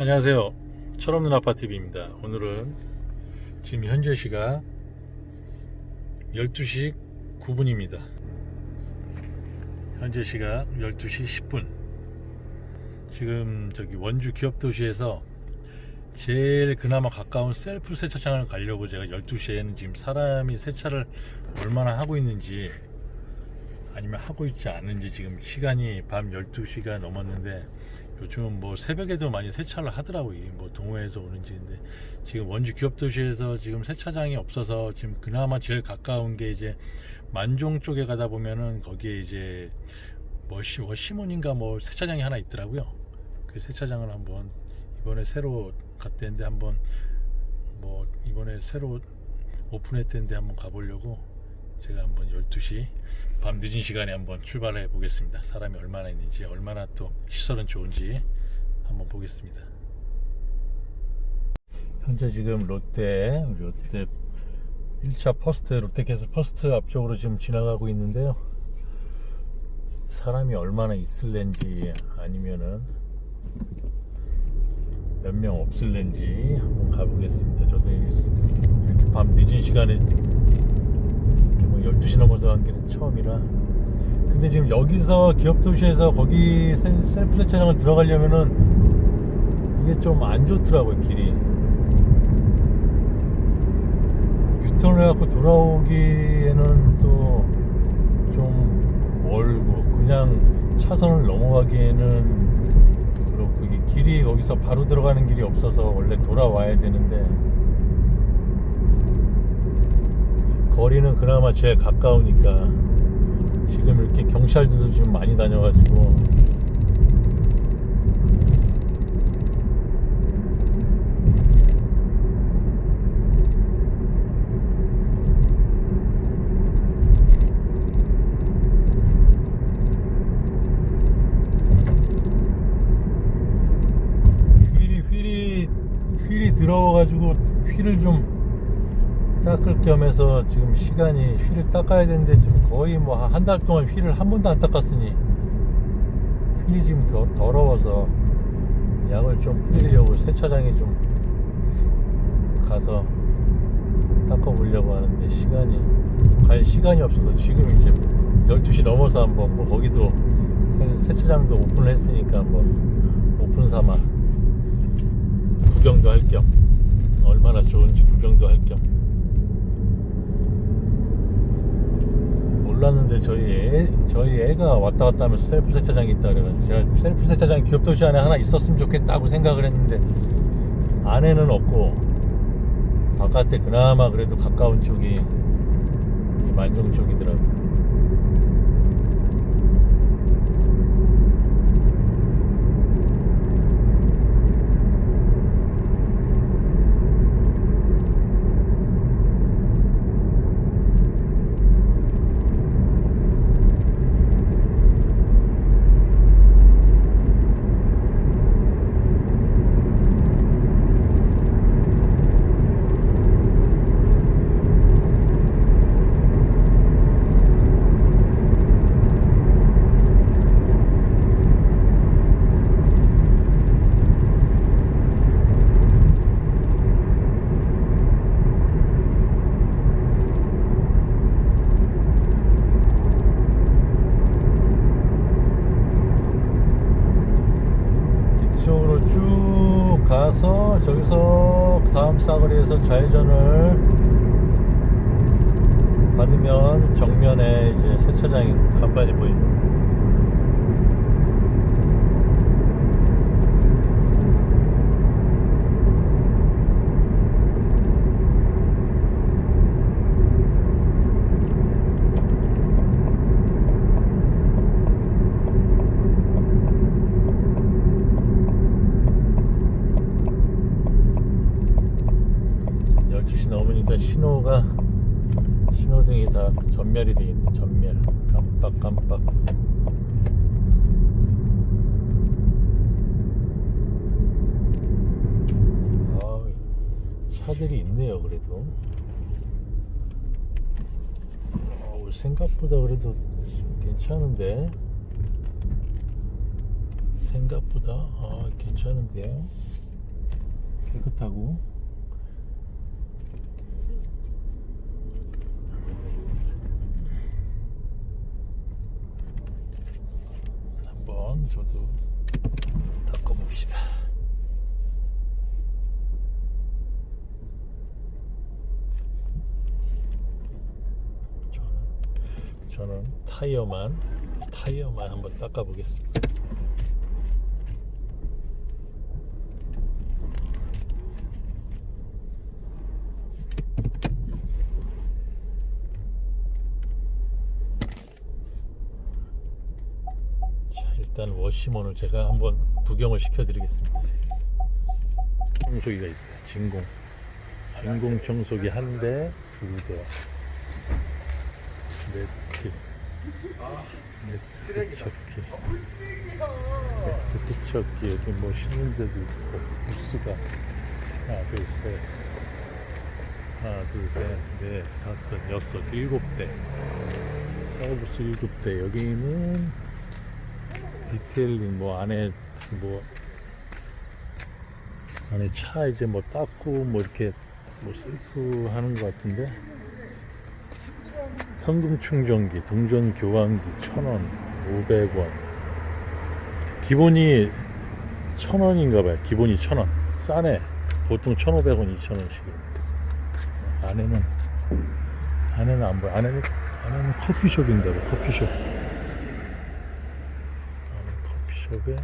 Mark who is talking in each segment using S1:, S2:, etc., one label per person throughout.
S1: 안녕하세요. 철없는 아파TV입니다. 오늘은 지금 현재 시각 12시 9분입니다. 현재 시각 12시 10분. 지금 저기 원주 기업도시에서 제일 그나마 가까운 셀프 세차장을 가려고 제가 12시에는 지금 사람이 세차를 얼마나 하고 있는지 아니면 하고 있지 않은지 지금 시간이 밤 12시가 넘었는데 요즘은 뭐 새벽에도 많이 세차를 하더라고요. 이뭐 동호회에서 오는지 근데 지금 원주 기업도시에서 지금 세차장이 없어서 지금 그나마 제일 가까운 게 이제 만종 쪽에 가다 보면은 거기에 이제 뭐 시, 워시몬인가 뭐 세차장이 하나 있더라고요. 그 세차장을 한번 이번에 새로 갔대는데 한번 뭐 이번에 새로 오픈했대는데 한번 가보려고 제가 한번 12시 밤 늦은 시간에 한번 출발해 보겠습니다. 사람이 얼마나 있는지, 얼마나 또 시설은 좋은지 한번 보겠습니다. 현재 지금 롯데, 롯데 1차 퍼스트, 롯데캐슬 퍼스트 앞쪽으로 지금 지나가고 있는데요. 사람이 얼마나 있을랜지 아니면은 몇 명 없을랜지 한번 가보겠습니다. 저도 이렇게 밤 늦은 시간에 뭐 12시 넘어서 한 게는 처음이라. 근데 지금 여기서 기업도시에서 거기 세- 셀프 세차장을 들어가려면은 이게 좀 안 좋더라고요 길이. 유턴을 해갖고 돌아오기에는 또 좀 멀고 그냥 차선을 넘어가기에는 그렇고 이게 길이 거기서 바로 들어가는 길이 없어서 원래 돌아와야 되는데 거리는 그나마 제일 가까우니까 지금 이렇게 경찰들도 지금 많이 다녀가지고 휠이 휠이 휠이 들어와가지고 휠을 좀 겸해서 지금 시간이 휠을 닦아야 되는데 지금 거의 뭐 한 달 동안 휠을 한 번도 안 닦았으니 휠이 지금 더, 더러워서 양을 좀 뿌리려고 세차장에 좀 가서 닦아보려고 하는데 시간이 갈 시간이 없어서 지금 이제 12시 넘어서 한번 뭐 거기도 세- 세차장도 오픈을 했으니까 한번 오픈 삼아 구경도 할겸 얼마나 좋은지 구경도 할 겸 저희 애, 저희 애가 왔다 갔다 하면서 셀프 세차장이 있다 그래가지고 제가 셀프 세차장 기업도시 안에 하나 있었으면 좋겠다고 생각을 했는데 안에는 없고 바깥에 그나마 그래도 가까운 쪽이 이 만종 쪽이더라고요. 이쪽으로 쭉 가서 사거리에서 좌회전을 받으면 정면에 이제 세차장이 간판이 보입니다. 열두 시 넘으니까 신호가 신호등이 다 전멸이 돼 있네. 전멸. 깜빡깜빡. 아 차들이 있네요 그래도. 생각보다 그래도 괜찮은데? 생각보다? 아, 괜찮은데요? 깨끗하고 한번 저도 닦아봅시다. 저는, 타이어만 타이어만 한번 닦아 보겠습니다. 자, 일단 워시몬을 제가 한번 구경을 시켜 드리겠습니다. 청소기가 있어요. 진공. 진공 청소기 한 대, 두 대, 네트, 네트 세척기, 네트 세척기 여기 뭐 씻는 데도 있고 부스가 하나, 둘, 셋, 하나, 둘, 셋, 넷, 다섯, 여섯, 일곱 대. 서비스 일곱 대. 여기는 디테일링 뭐 안에 뭐 안에 차 이제 뭐 닦고 뭐 이렇게 뭐 셀프 하는 것 같은데 현금 충전기 동전 교환기 천원 500원. 기본이 천원인가 봐요. 기본이 천원. 싸네 보통 1,500원 2,000원씩 안에는 안에는 안 보여. 안에는 안에는 커피숍인가 봐 커피숍. 커피숍에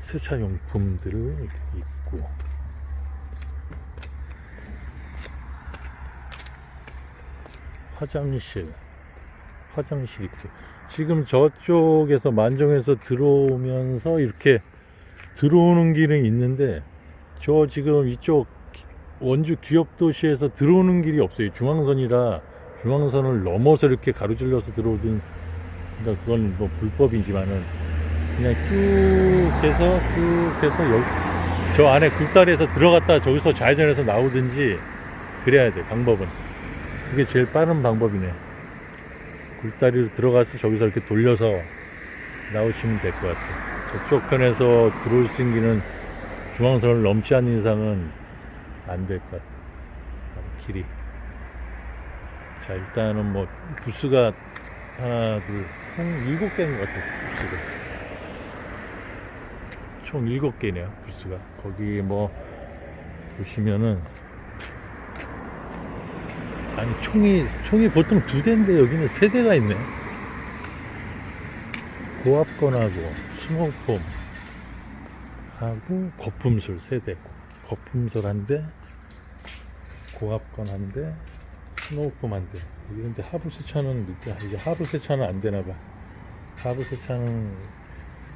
S1: 세차 용품들을 이렇게 있고 화장실. 화장실 있고. 지금 저쪽에서 만정에서 들어오면서 이렇게 들어오는 길은 있는데 저 지금 이쪽 원주 귀엽도시에서 들어오는 길이 없어요. 중앙선이라 중앙선을 넘어서 이렇게 가로질러서 들어오든 그러니까 그건 뭐 불법이지만은 그냥 쭉 해서 쭉 해서 여기 저 안에 굴다리에서 들어갔다 저기서 좌회전해서 나오든지 그래야 돼 방법은 그게 제일 빠른 방법이네. 굴다리로 들어가서 저기서 이렇게 돌려서 나오시면 될 것 같아. 저쪽 편에서 들어올 수 있는 중앙선을 넘지 않는 이상은 안 될 것 같아. 길이. 자 일단은 뭐 부스가 하나 둘총 일곱 개인 것 같아 부스가. 총 일곱 개네요 부스가. 거기 뭐 보시면은 아니 총이 총이 보통 두 대인데 여기는 세 대가 있네. 고압건하고 스모폼 하고 거품술 세대. 거품술 한대 고압건 한대 스노우폼 한대. 여기 근데 하부 세차는 밑에 이제 하부 세차는 안 되나 봐. 하부 세차는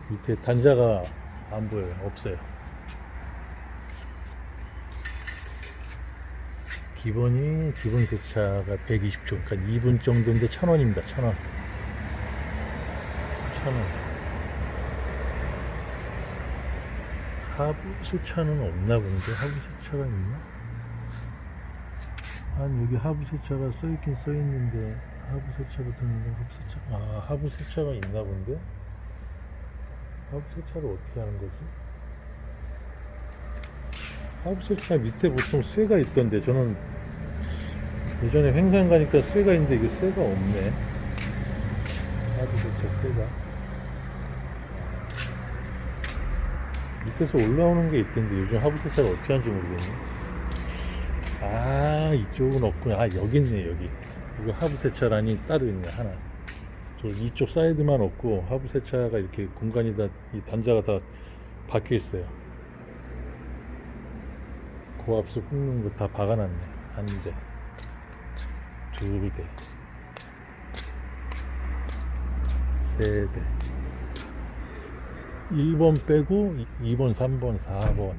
S1: 밑에 단자가 안 보여요. 없어요 기본이 기본 세차가 120초 그러니까 2분 정도인데 1000원입니다 1000원 1000원 하부 세차는 없나 본데 하부 세차가 있나? 아니 여기 하부 세차가 써있긴 써있는데 하부 세차 같은 거 하부 세차 아 하부 세차가 있나 본데 하부 세차를 어떻게 하는 거지? 하부 세차 밑에 보통 쇠가 있던데 저는 예전에 횡단 가니까 쇠가 있는데 이게 쇠가 없네. 아주 좋죠 쇠가. 밑에서 올라오는 게 있던데 요즘 하부세차를 어떻게 하는지 모르겠네. 아 이쪽은 없구나. 아 여기 있네 여기. 이거 하부세차란이 따로 있네 하나. 저 이쪽 사이드만 없고 하부세차가 이렇게 공간이 다 이 단자가 다 박혀 있어요. 고압수 뿜는 거 다 박아놨네 안돼 2대 세대. 1번 빼고 2번 3번 4번.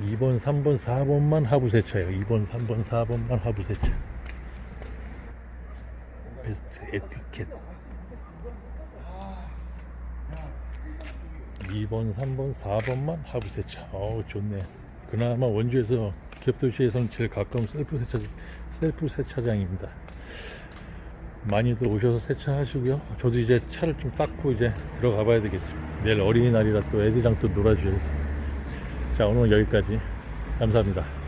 S1: 2번 3번 4번만 하부 세차예요. 2번 3번 4번만 하부 세차. 베스트 에티켓. 2번, 3번, 4번만 하부 세차. 어우, 좋네. 그나마 원주에서 기업도시에서는 제일 가까운 셀프 세차, 셀프 세차장입니다. 많이들 오셔서 세차하시고요. 저도 이제 차를 좀 닦고 이제 들어가 봐야 되겠습니다. 내일 어린이날이라 또 애들이랑 또 놀아줘야지. 자, 오늘 여기까지. 감사합니다.